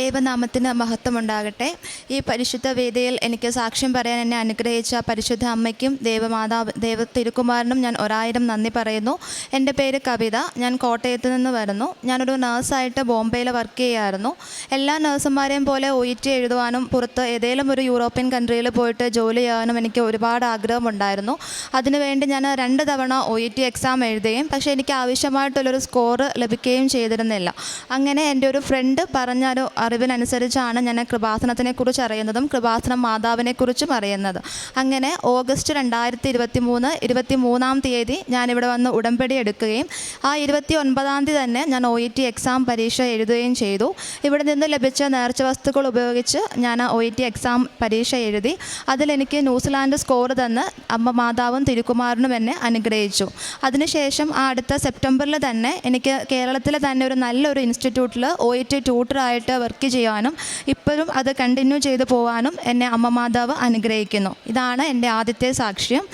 ദൈവനാമത്തിന് മഹത്വമുണ്ടാകട്ടെ. ഈ പരിശുദ്ധ വേദിയിൽ എനിക്ക് സാക്ഷ്യം പറയാൻ എന്നെ അനുഗ്രഹിച്ച പരിശുദ്ധ അമ്മയ്ക്കും ദേവമാതാവ് ദേവ തിരുക്കുമാരനും ഞാൻ ഒരായിരം നന്ദി പറയുന്നു. എന്റെ പേര് കവിത. ഞാൻ കോട്ടയത്ത് നിന്ന് വരുന്നു. ഞാനൊരു നേഴ്സായിട്ട് ബോംബെയിൽ വർക്ക് ചെയ്യുമായിരുന്നു എല്ലാ നേഴ്സുമാരെയും പോലെ ഒ ടി എഴുതുവാനും പുറത്ത് ഏതെങ്കിലും ഒരു യൂറോപ്യൻ കൺട്രിയിൽ പോയിട്ട് ജോലി ചെയ്യാനും എനിക്ക് ഒരുപാട് ആഗ്രഹമുണ്ടായിരുന്നു. അതിനുവേണ്ടി ഞാൻ രണ്ട് തവണ ഒ ടി എക്സാം എഴുതുകയും പക്ഷേ എനിക്ക് ആവശ്യമായിട്ടുള്ളൊരു സ്കോർ ലഭിക്കുകയും ചെയ്തിരുന്നില്ല. അങ്ങനെ എന്റെ ഒരു ഫ്രണ്ട് പറഞ്ഞ ഒരു അറിവിനനുസരിച്ചാണ് ഞാൻ കൃപാസനത്തിനെ കുറിച്ച് അറിയുന്നതും കൃപാസനം മാതാവിനെക്കുറിച്ചും അറിയുന്നത്. അങ്ങനെ ഓഗസ്റ്റ് രണ്ടായിരത്തി ഇരുപത്തി മൂന്ന് ഇരുപത്തി മൂന്നാം തീയതി ഞാനിവിടെ വന്ന് ഉടമ്പടി എടുക്കുകയും ആ ഇരുപത്തി ഒൻപതാം തീയതി തന്നെ ഞാൻ ഒ ഇ ടി എക്സാം പരീക്ഷ എഴുതുകയും ചെയ്തു. ഇവിടെ നിന്ന് ലഭിച്ച നേർച്ച വസ്തുക്കൾ ഉപയോഗിച്ച് ഞാൻ ഒ ഇ ടി എക്സാം പരീക്ഷ എഴുതി. അതിലെനിക്ക് ന്യൂസിലാൻഡ് സ്കോർ തന്ന് അമ്മ മാതാവും തിരുക്കുമാരനും എന്നെ അനുഗ്രഹിച്ചു. അതിനുശേഷം ആ അടുത്ത സെപ്റ്റംബറിൽ തന്നെ എനിക്ക് കേരളത്തിലെ തന്നെ ഒരു നല്ലൊരു ഇൻസ്റ്റിറ്റ്യൂട്ടിൽ ഒ ഇ ടി ട്യൂട്ടറായിട്ട് വർക്ക് ചെയ്യാനും ഇപ്പോഴും അത് കണ്ടിന്യൂ ചെയ്തു പോകാനും എന്നെ അമ്മ മാതാവ് അനുഗ്രഹിക്കുന്നു. ഇതാണ് എന്റെ ആദ്യത്തെ സാക്ഷ്യം.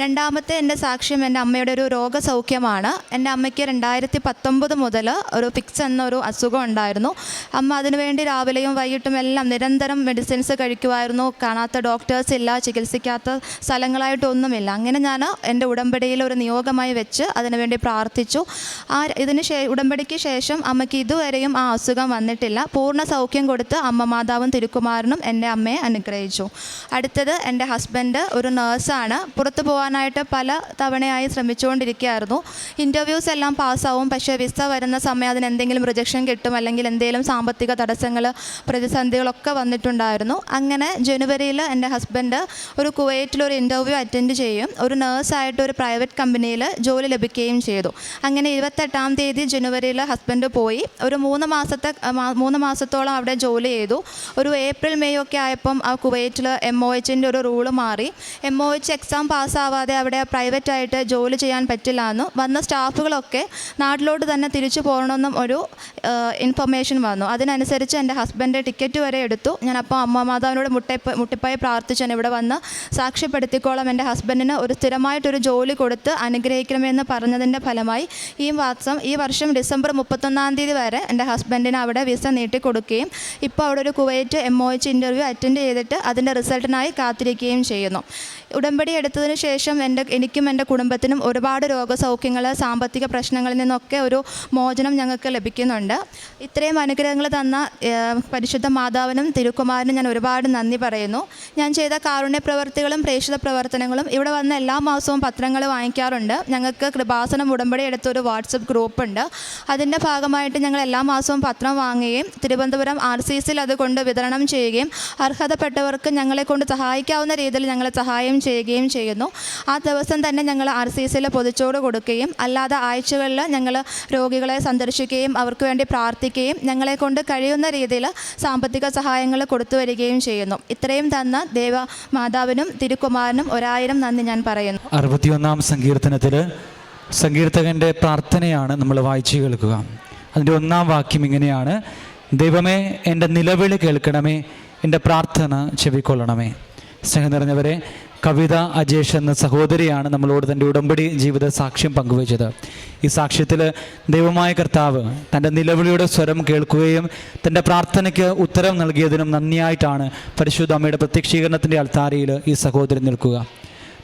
രണ്ടാമത്തെ എന്റെ സാക്ഷ്യം എന്റെ അമ്മയുടെ ഒരു രോഗസൗഖ്യമാണ്. എന്റെ അമ്മയ്ക്ക് രണ്ടായിരത്തി പത്തൊമ്പത് മുതൽ ഒരു ഫിക്സ് എന്നൊരു അസുഖം ഉണ്ടായിരുന്നു. അമ്മ അതിനുവേണ്ടി രാവിലെയും വൈകിട്ടും എല്ലാം നിരന്തരം മെഡിസിൻസ് കഴിക്കുമായിരുന്നു. കാണാത്ത ഡോക്ടേഴ്സ് ഇല്ല ചികിത്സിക്കാത്ത സ്ഥലങ്ങളായിട്ടൊന്നുമില്ല. അങ്ങനെ ഞാൻ എന്റെ ഉടമ്പടിയിൽ ഒരു നിയോഗമായി വെച്ച് അതിനുവേണ്ടി പ്രാർത്ഥിച്ചു. ആ ഇതിന് ശേ ഉടമ്പടിക്ക് ശേഷം അമ്മയ്ക്ക് ഇതുവരെയും ആ അസുഖം വന്നിട്ടില്ല. പൂർണ സൗഖ്യം കൊടുത്ത് അമ്മ മാതാവും തിരുക്കുമാരനും എന്റെ അമ്മയെ അനുഗ്രഹിച്ചു. അടുത്തത് എന്റെ ഹസ്ബൻഡ് ഒരു നേഴ്സാണ് പുറത്തു പോകാനായിട്ട് പല തവണയായി ശ്രമിച്ചുകൊണ്ടിരിക്കുകയായിരുന്നു. ഇന്റർവ്യൂസ് എല്ലാം പാസ്സാവും. പക്ഷേ വിസ വരുന്ന സമയം അതിന് എന്തെങ്കിലും റിജക്ഷൻ കിട്ടും. അല്ലെങ്കിൽ എന്തെങ്കിലും സാമ്പത്തിക തടസ്സങ്ങൾ പ്രതിസന്ധികളൊക്കെ വന്നിട്ടുണ്ടായിരുന്നു. അങ്ങനെ ജനുവരിയിൽ എന്റെ ഹസ്ബൻഡ് ഒരു കുവൈറ്റിൽ ഒരു ഇന്റർവ്യൂ അറ്റൻഡ് ചെയ്യും. ഒരു നേഴ്സായിട്ട് ഒരു പ്രൈവറ്റ് കമ്പനിയിൽ ജോലി ലഭിക്കുകയും ചെയ്തു. അങ്ങനെ ഇരുപത്തെട്ടാം തീയതി ജനുവരിയിൽ ഹസ്ബൻഡ് പോയി. ഒരു മൂന്ന് മാസത്തെ മൂന്ന് മാസത്തോളം അവിടെ ജോലി ചെയ്തു. ഒരു ഏപ്രിൽ മെയ് ഒക്കെ ആയപ്പം ആ കുവൈറ്റിൽ എം ഒ എച്ചിന്റെ ഒരു റൂൾ മാറി. എം ഒ എച്ച് എക്സാം പാസ്സാവാതെ അവിടെ പ്രൈവറ്റായിട്ട് ജോലി ചെയ്യാൻ പറ്റില്ല എന്നും വന്ന സ്റ്റാഫുകളൊക്കെ നാട്ടിലോട്ട് തന്നെ തിരിച്ചു പോകണമെന്നും ഒരു ഇൻഫർമേഷൻ വന്നു. അതിനനുസരിച്ച് എന്റെ ഹസ്ബൻഡ് ടിക്കറ്റ് വരെ എടുത്തു. ഞാൻ അപ്പോൾ അമ്മ മാതാവിനോട് മുട്ടപ്പ മുട്ടിപ്പായി പ്രാർത്ഥിച്ചു. ഞാൻ ഇവിടെ വന്ന് സാക്ഷ്യപ്പെടുത്തിക്കോളം എന്റെ ഹസ്ബൻഡിന് ഒരു സ്ഥിരമായിട്ടൊരു ജോലി കൊടുത്ത് അനുഗ്രഹിക്കണമെന്ന് പറഞ്ഞതിന്റെ ഫലമായി ഈ മാസം ഈ വർഷം ഡിസംബർ മുപ്പത്തൊന്നാം തീയതി വരെ എന്റെ ഹസ്ബൻഡിന് അവിടെ വിസ നീട്ടി കൊടുക്കുകയും ഇപ്പോൾ അവിടെ ഒരു Kuwait M O H interview attend ചെയ്തിട്ട് അതിന്റെ റിസൾട്ടിനായി കാത്തിരിക്കുകയും ചെയ്യുന്നു. ഉടമ്പടി എടുത്തതിന് ശേഷം എന്റെ എനിക്കും എന്റെ കുടുംബത്തിനും ഒരുപാട് രോഗസൗഖ്യങ്ങൾ സാമ്പത്തിക പ്രശ്നങ്ങളിൽ നിന്നൊക്കെ ഒരു മോചനം ഞങ്ങൾക്ക് ലഭിക്കുന്നുണ്ട്. ഇത്രയും അനുഗ്രഹങ്ങൾ തന്ന പരിശുദ്ധ മാതാവിനും തിരുക്കുമാരനും ഞാൻ ഒരുപാട് നന്ദി പറയുന്നു. ഞാൻ ചെയ്ത കാരുണ്യ പ്രവർത്തികളും പ്രേക്ഷിത പ്രവർത്തനങ്ങളും ഇവിടെ വന്ന എല്ലാ മാസവും പത്രങ്ങൾ വാങ്ങിക്കാറുണ്ട്. ഞങ്ങൾക്ക് കൃപാസനം ഉടമ്പടി എടുത്തൊരു വാട്സപ്പ് ഗ്രൂപ്പുണ്ട്. അതിന്റെ ഭാഗമായിട്ട് ഞങ്ങൾ എല്ലാ മാസവും പത്രം വാങ്ങുകയും തിരുവനന്തപുരം ആർ സി സിയിൽ അതുകൊണ്ട് വിതരണം ചെയ്യുകയും അർഹതപ്പെട്ടവർക്ക് ഞങ്ങളെ കൊണ്ട് സഹായിക്കാവുന്ന രീതിയിൽ ഞങ്ങളെ സഹായം ചെയ്യുകയും ചെയ്യുന്നു. ആ ദിവസം തന്നെ ഞങ്ങൾ ആർ സി സിയിൽ പൊതിച്ചോട് കൊടുക്കുകയും അല്ലാതെ ആഴ്ചകളിൽ ഞങ്ങൾ രോഗികളെ സന്ദർശിക്കുകയും അവർക്ക് വേണ്ടി പ്രാർത്ഥിക്കുകയും ഞങ്ങളെ കൊണ്ട് കഴിയുന്ന രീതിയിൽ സാമ്പത്തിക സഹായങ്ങൾ കൊടുത്തു വരികയും ചെയ്യുന്നു. ഇത്രയും തന്ന ദേവ മാതാവിനും തിരുക്കുമാരനും ഒരായിരം നന്ദി ഞാൻ പറയുന്നു. അറുപത്തിയൊന്നാം സങ്കീർത്തനത്തിൽ സങ്കീർത്തകന്റെ പ്രാർത്ഥനയാണ് നമ്മൾ വായിച്ചു കേൾക്കുക. അതിന്റെ ഒന്നാം വാക്യം ഇങ്ങനെയാണ് ദൈവമേ എന്റെ നിലവിളി കേൾക്കണമേ എന്റെ പ്രാർത്ഥന ചെവിക്കൊള്ളണമേ. സ്നേഹം നിറഞ്ഞവരെ കവിത അജേഷ് എന്ന സഹോദരിയാണ് നമ്മളോട് തന്റെ ഉടമ്പടി ജീവിത സാക്ഷ്യം പങ്കുവച്ചത്. ഈ സാക്ഷ്യത്തിൽ ദൈവമായ കർത്താവ് തന്റെ നിലവിളിയുടെ സ്വരം കേൾക്കുകയും തന്റെ പ്രാർത്ഥനയ്ക്ക് ഉത്തരം നൽകിയതിനും നന്ദിയായിട്ടാണ് പരിശുദ്ധ അമ്മയുടെ പ്രത്യക്ഷീകരണത്തിന്റെ അൾത്താരയിൽ ഈ സഹോദരൻ നിൽക്കുക.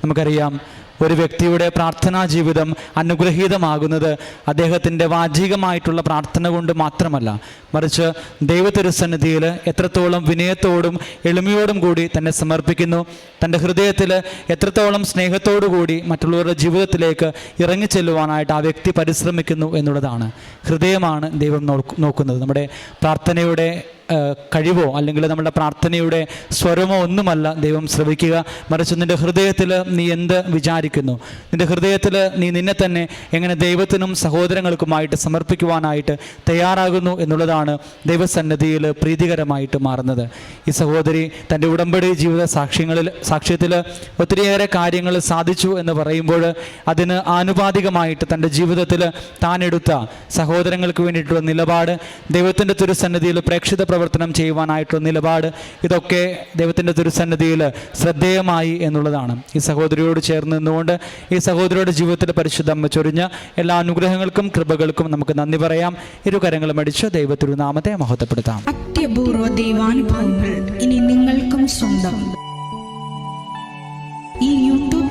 നമുക്കറിയാം ഒരു വ്യക്തിയുടെ പ്രാർത്ഥനാ ജീവിതം അനുഗ്രഹീതമാകുന്നത് അദ്ദേഹത്തിന്റെ വാചികമായിട്ടുള്ള പ്രാർത്ഥന കൊണ്ട് മാത്രമല്ല. മറിച്ച് ദൈവതിരുസന്നിധിയിൽ എത്രത്തോളം വിനയത്തോടും എളിമയോടും കൂടി തന്നെ സമർപ്പിക്കുന്നു. തന്റെ ഹൃദയത്തിൽ എത്രത്തോളം സ്നേഹത്തോടു കൂടി മറ്റുള്ളവരുടെ ജീവിതത്തിലേക്ക് ഇറങ്ങിച്ചെല്ലുവാനായിട്ട് ആ വ്യക്തി പരിശ്രമിക്കുന്നു എന്നുള്ളതാണ് ഹൃദയമാണ് ദൈവം നോക്കുന്നത്. നമ്മുടെ പ്രാർത്ഥനയുടെ കഴിവോ അല്ലെങ്കിൽ നമ്മുടെ പ്രാർത്ഥനയുടെ സ്വരമോ ഒന്നുമല്ല ദൈവം ശ്രവിക്കുക. മറിച്ച് നിന്റെ ഹൃദയത്തിൽ നീ എന്ത് വിചാരിക്കുന്നു? നിന്റെ ഹൃദയത്തിൽ നീ നിന്നെ തന്നെ എങ്ങനെ ദൈവത്തിനും സഹോദരങ്ങൾക്കുമായിട്ട് സമർപ്പിക്കുവാനായിട്ട് തയ്യാറാകുന്നു എന്നുള്ളതാണ് ദൈവസന്നദ്ധിയിൽ പ്രീതികരമായിട്ട് മാറുന്നത്. ഈ സഹോദരി തന്റെ ഉടമ്പടി ജീവിത സാക്ഷ്യങ്ങളിൽ സാക്ഷ്യത്തിൽ ഒത്തിരിയേറെ കാര്യങ്ങൾ സാധിച്ചു എന്ന് പറയുമ്പോൾ അതിന് ആനുപാതികമായിട്ട് തന്റെ ജീവിതത്തിൽ താനെടുത്ത സഹോദരങ്ങൾക്ക് വേണ്ടിയിട്ടുള്ള നിലപാട് ദൈവത്തിന്റെ തിരുസന്നിധിയിൽ പ്രേക്ഷിത പ്രവർത്തനം ചെയ്യുവാനായിട്ടുള്ള നിലപാട് ഇതൊക്കെ ദൈവത്തിന്റെ തിരുസന്നിധിയിൽ ശ്രദ്ധേയമായി എന്നുള്ളതാണ്. ഈ സഹോദരിയോട് ചേർന്ന് നിന്നുകൊണ്ട് ഈ സഹോദരിയുടെ ജീവിതത്തിൽ പരിശുദ്ധ ചൊരിഞ്ഞ എല്ലാ അനുഗ്രഹങ്ങൾക്കും കൃപകൾക്കും നമുക്ക് നന്ദി പറയാം. ഇരു കരങ്ങളും അടിച്ച് ദൈവത്തിരുനാമത്തെ മഹത്വപ്പെടുത്താം. അത്യ അത്യപൂർവ ദൈവാനുഭവങ്ങൾ ഇനി നിങ്ങൾക്കും സ്വന്തം. ഈ